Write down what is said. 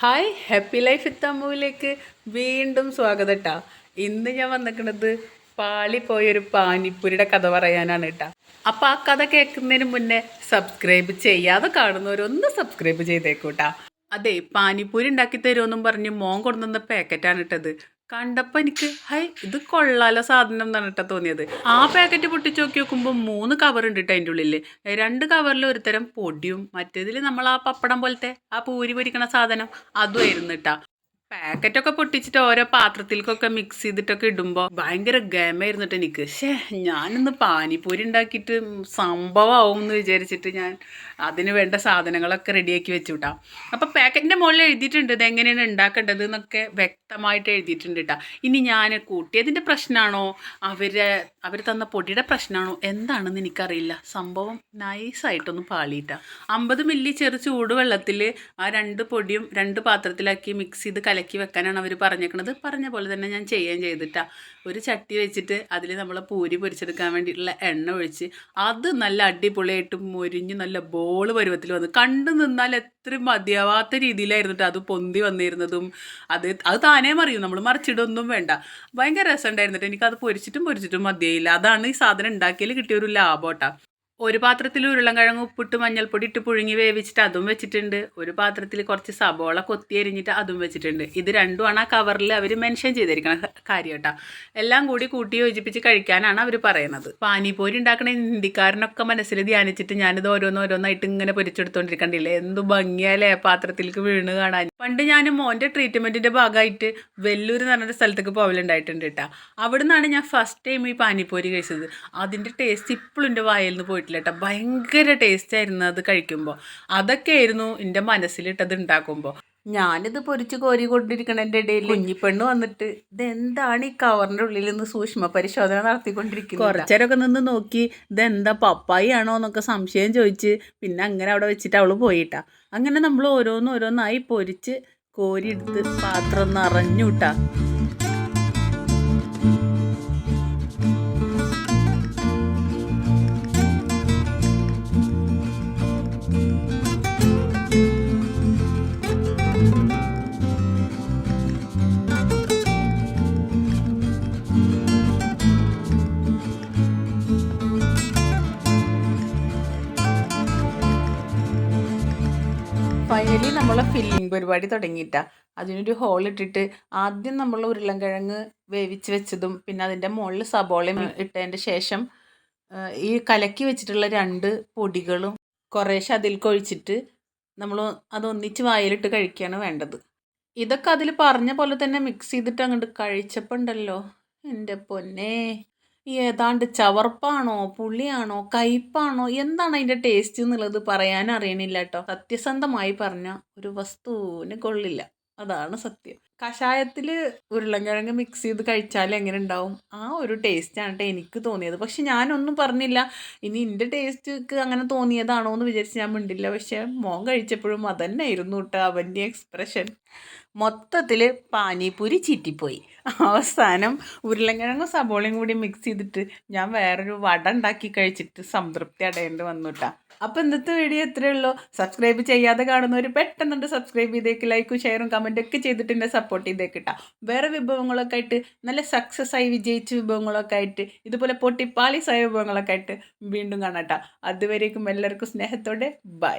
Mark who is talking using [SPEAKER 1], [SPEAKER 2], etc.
[SPEAKER 1] Hi happy life ഇത്തമ്മൂലേക്ക് വീണ്ടും സ്വാഗതം കേട്ടാ ഇന്ന് ഞാൻ വന്നിരിക്കുന്നത് പാളി പോയൊരു പാനിപ്പൂരിയുടെ കഥ പറയാനാണ് കേട്ടാ. അപ്പം ആ കഥ കേൾക്കുന്നതിന് മുന്നേ സബ്സ്ക്രൈബ് ചെയ്യാതെ കാണുന്നവരൊന്ന് സബ്സ്ക്രൈബ് ചെയ്തേക്കൂട്ടാ അതെ പാനിപ്പൂരി ഉണ്ടാക്കി തരുമെന്നും പറഞ്ഞ് മോൻ കൊണ്ടുവന്ന പാക്കറ്റാണ് ഇട്ടത്. കണ്ടപ്പോൾ എനിക്ക് ഹൈ ഇത് കൊള്ളാലോ സാധനം എന്നാണ് കേട്ടോ തോന്നിയത്. ആ പാക്കറ്റ് പൊട്ടിച്ച് നോക്കി നോക്കുമ്പോൾ മൂന്ന് കവർ ഉണ്ട് കേട്ടോ അതിന്റെ ഉള്ളിൽ രണ്ട് കവറിൽ ഒരുതരം പൊടിയും മറ്റേതിൽ നമ്മൾ ആ പപ്പടം പോലത്തെ ആ പൂരി പൊരിക്കണ സാധനം അതുമായിരുന്നു കേട്ടോ പാക്കറ്റൊക്കെ പൊട്ടിച്ചിട്ട് ഓരോ പാത്രത്തിലേക്കൊക്കെ മിക്സ് ചെയ്തിട്ടൊക്കെ ഇടുമ്പോൾ ഭയങ്കര ഗമയായിരുന്നിട്ട് എനിക്ക്. ഷേ ഞാനിന്ന് പാനിപ്പൂരി ഉണ്ടാക്കിയിട്ട് സംഭവമാവും എന്ന് വിചാരിച്ചിട്ട് ഞാൻ അതിന് വേണ്ട സാധനങ്ങളൊക്കെ റെഡിയാക്കി വെച്ചു വിട്ടാം അപ്പോൾ പാക്കറ്റിന്റെ മുകളിൽ എഴുതിയിട്ടുണ്ട് ഇത് എങ്ങനെയാണ് ഉണ്ടാക്കേണ്ടത് എന്നൊക്കെ വ്യക്തമായിട്ട് എഴുതിയിട്ടുണ്ട് കേട്ടോ ഇനി ഞാൻ കൂട്ടിയതിന്റെ പ്രശ്നമാണോ അവരെ അവർ തന്ന പൊടിയുടെ പ്രശ്നമാണോ എന്താണെന്ന് എനിക്കറിയില്ല. സംഭവം നൈസായിട്ടൊന്ന് പാളിയിട്ടാ. അമ്പത് മില്ലി ചെറു ചൂടുവെള്ളത്തിൽ ആ രണ്ട് പൊടിയും രണ്ട് പാത്രത്തിലാക്കി മിക്സ് ചെയ്ത് കലക്കി വെക്കാനാണ് അവർ പറഞ്ഞേക്കണത്. പറഞ്ഞ പോലെ തന്നെ ഞാൻ ചെയ്യുകയും ചെയ്തിട്ടാ. ഒരു ചട്ടി വെച്ചിട്ട് അതിൽ നമ്മൾ പൂരി പൊരിച്ചെടുക്കാൻ വേണ്ടിയിട്ടുള്ള എണ്ണ ഒഴിച്ച് അത് നല്ല അടിപൊളിയായിട്ട് മൊരിഞ്ഞ് നല്ല ബോൾ പരുവത്തിൽ വന്ന് കണ്ടു നിന്നാൽ എത്ര മതിയാവാത്ത രീതിയിലായിരുന്നിട്ട് അത് പൊന്തി വന്നിരുന്നതും അത് അത് താനേ മറിയും. നമ്മൾ മറിച്ചിടൊന്നും വേണ്ട. ഭയങ്കര രസം ഉണ്ടായിരുന്നിട്ട് എനിക്കത് പൊരിച്ചിട്ടും പൊരിച്ചിട്ടും മതിയായില്ല. അതാണ് ഈ സാധനം ഉണ്ടാക്കിയാൽ കിട്ടിയ ഒരു ലാഭം കേട്ടോ ഒരു പാത്രത്തിൽ ഉരുളൻകിഴങ്ങ് ഉപ്പിട്ട് മഞ്ഞൾപ്പൊടി ഇട്ട് പുഴുങ്ങി വേവിച്ചിട്ട് അതും വെച്ചിട്ടുണ്ട്. ഒരു പാത്രത്തിൽ കുറച്ച് സബോള കൊത്തി എരിഞ്ഞിട്ട് അതും വെച്ചിട്ടുണ്ട്. ഇത് രണ്ടുമാണ് ആ കവറിൽ അവർ മെൻഷൻ ചെയ്തിരിക്കണ കാര്യം കേട്ടോ. എല്ലാം കൂടി കൂട്ടി യോജിപ്പിച്ച് കഴിക്കാനാണ് അവർ പറയുന്നത്. പാനിപ്പൂരി ഉണ്ടാക്കണ ഹിന്ദിക്കാരനൊക്കെ മനസ്സിൽ ധ്യാനിച്ചിട്ട് ഞാനിത് ഓരോന്ന് ഓരോന്നായിട്ട് ഇങ്ങനെ പൊരിച്ചെടുത്തോണ്ടിരിക്കണ്ടില്ലേ? എന്തു ഭംഗിയാലേ പാത്രത്തിലേക്ക് വീണ് കാണാൻ. പണ്ട് ഞാൻ മോന്റെ ട്രീറ്റ്മെന്റിന്റെ ഭാഗമായിട്ട് വെല്ലൂർ എന്ന് പറഞ്ഞൊരു സ്ഥലത്തേക്ക് പോകലുണ്ടായിട്ടുണ്ട് കേട്ടോ. അവിടെ ഞാൻ ഫസ്റ്റ് ടൈം ഈ പാനിപ്പൂരി കഴിച്ചത്. അതിന്റെ ടേസ്റ്റ് ഇപ്പോഴും എന്റെ വായിൽ നിന്ന് പോയിട്ടില്ല കേട്ടോ ഭയങ്കര ടേസ്റ്റ് ആയിരുന്നു അത് കഴിക്കുമ്പോൾ അതൊക്കെ ആയിരുന്നു എന്റെ മനസ്സിലിട്ടത് ഉണ്ടാക്കുമ്പോൾ ഞാനിത് പൊരിച്ച് കോരി കൊണ്ടിരിക്കണതിന്റെ ഇടയിൽ കുഞ്ഞിപ്പെണ്ണ് വന്നിട്ട് ഇതെന്താണ് ഈ കവറിന്റെ ഉള്ളിൽ നിന്ന് സൂക്ഷ്മ പരിശോധന നടത്തിക്കൊണ്ടിരിക്കുന്നത്? കുറച്ചേരൊക്കെ നിന്ന് നോക്കി ഇതെന്താ പപ്പായി ആണോ എന്നൊക്കെ സംശയം ചോദിച്ച് പിന്നെ അങ്ങനെ അവിടെ വെച്ചിട്ട് അവൾ പോയിട്ടാ. അങ്ങനെ നമ്മൾ ഓരോന്നോരോന്നായി ഓരോന്നായി കോരി എടുത്ത് പാത്രം നിറഞ്ഞുട്ടാ. ഫൈനലി നമ്മൾ ഫില്ലിംഗ് പരിപാടി തുടങ്ങിയിട്ട. അതിനൊരു ഹോൾ ഇട്ടിട്ട് ആദ്യം നമ്മൾ ഉരുളൻകിഴങ്ങ് വേവിച്ച് വെച്ചതും പിന്നെ അതിന്റെ മുകളിൽ സബോളയും ഇട്ടതിന്റെ ശേഷം ഈ കലക്കി വെച്ചിട്ടുള്ള രണ്ട് പൊടികളും കുറേശ്ശെ അതിൽ കൊഴിച്ചിട്ട് നമ്മൾ അത് ഒന്നിച്ച് വായിലിട്ട് കഴിക്കുകയാണ് വേണ്ടത്. ഇതൊക്കെ അതിൽ പറഞ്ഞ പോലെ തന്നെ മിക്സ് ചെയ്തിട്ട് അങ്ങോട്ട് കഴിച്ചപ്പോൾ ഉണ്ടല്ലോ എന്റെ പൊന്നേ. ഏതാണ്ട് ചവർപ്പാണോ പുളിയാണോ കയ്പ്പാണോ എന്താണ് അതിന്റെ ടേസ്റ്റ് എന്നുള്ളത് പറയാൻ അറിയണില്ല കേട്ടോ. സത്യസന്ധമായി പറഞ്ഞ ഒരു വസ്തുവിന് കൊള്ളില്ല. അതാണ് സത്യം. കഷായത്തിൽ ഉരുളൻകിഴങ്ങ് മിക്സ് ചെയ്ത് കഴിച്ചാൽ എങ്ങനെ ഉണ്ടാവും? ആ ഒരു ടേസ്റ്റാണ് കേട്ടോ എനിക്ക് തോന്നിയത്. പക്ഷെ ഞാനൊന്നും പറഞ്ഞില്ല. ഇനി എന്റെ ടേസ്റ്റ് അങ്ങനെ തോന്നിയതാണോ എന്ന് വിചാരിച്ച് ഞാൻ മിണ്ടില്ല. പക്ഷെ മോൻ കഴിച്ചപ്പോഴും അതന്നെ ആയിരുന്നു കേട്ടോ അവന്റെ എക്സ്പ്രഷൻ മൊത്തത്തിൽ പാനിപ്പൂരി ചീറ്റിപ്പോയി. അവസാനം ഉരുളക്കിഴങ്ങും സബോളയും കൂടി മിക്സ് ചെയ്തിട്ട് ഞാൻ വേറൊരു വട ഉണ്ടാക്കി കഴിച്ചിട്ട് സംതൃപ്തി അടയേണ്ടി വന്നു കേട്ടോ അപ്പോൾ ഇന്നത്തെ വീഡിയോ ഇത്രയേ ഉള്ളൂ. സബ്സ്ക്രൈബ് ചെയ്യാതെ കാണുന്നവർ പെട്ടെന്നുണ്ട് സബ്സ്ക്രൈബ് ചെയ്തേക്ക് ലൈക്കും ഷെയറും കമന്റും ഒക്കെ ചെയ്തിട്ട് എന്നെ സപ്പോർട്ട് ചെയ്തേക്ക് കിട്ടാം വേറെ വിഭവങ്ങളൊക്കെ ആയിട്ട് നല്ല സക്സസ് ആയി വിജയിച്ച വിഭവങ്ങളൊക്കെ ആയിട്ട് ഇതുപോലെ പൊട്ടിപ്പാളിസായ വിഭവങ്ങളൊക്കെ ആയിട്ട് വീണ്ടും കാണാം അതുവരേക്കും എല്ലാവർക്കും സ്നേഹത്തോടെ ബൈ